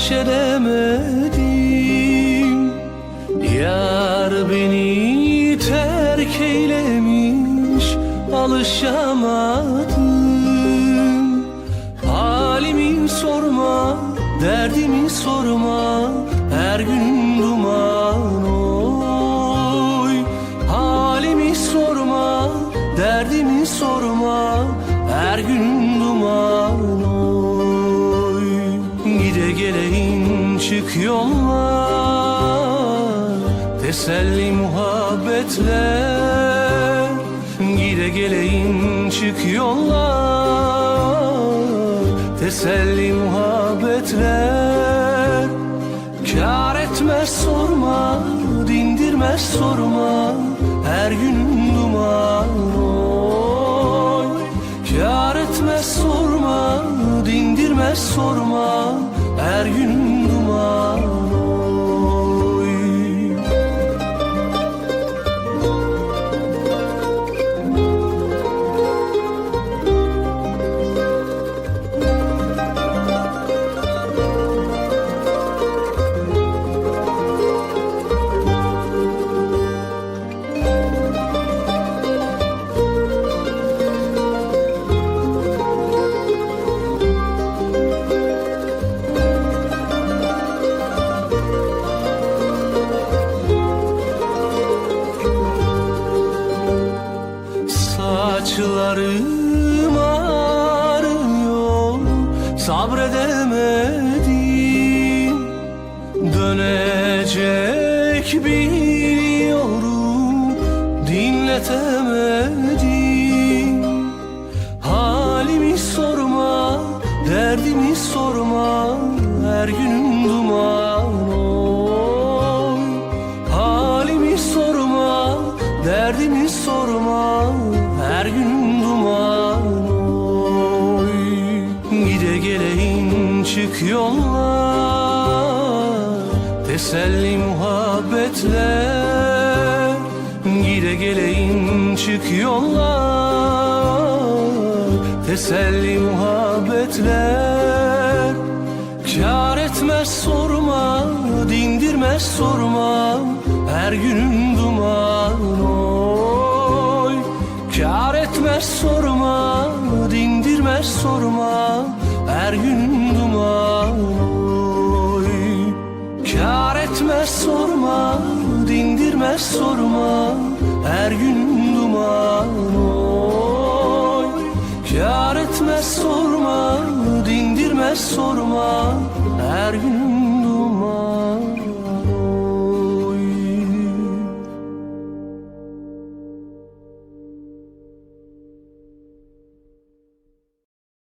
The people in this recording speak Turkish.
baş edemedim Yar beni terk eylemiş alışamadım. Yollar Teselli muhabbetler Gide geleyim çık yollar Teselli muhabbetler Kâr etmez sorma Dindirmez sorma. Her gün duman oy. Kâr etmez sorma Dindirmez sorma. Her gün duman Saçlarım ağrıyor Sabredemedim. Dönecek biliyorum Dinletemedim. Halimi sorma Derdimi sorma sorma Her gün duman oy. Gide geleyim çık yollar Teselli muhabbetler Gide geleyim çık yollar Teselli muhabbetler Kâr etmez sorma, dindirmez sorma. Her günün duman dindirmez sorma. Her gün duman oy. Kâr etmez sorma, dindirmez sorma. Her gün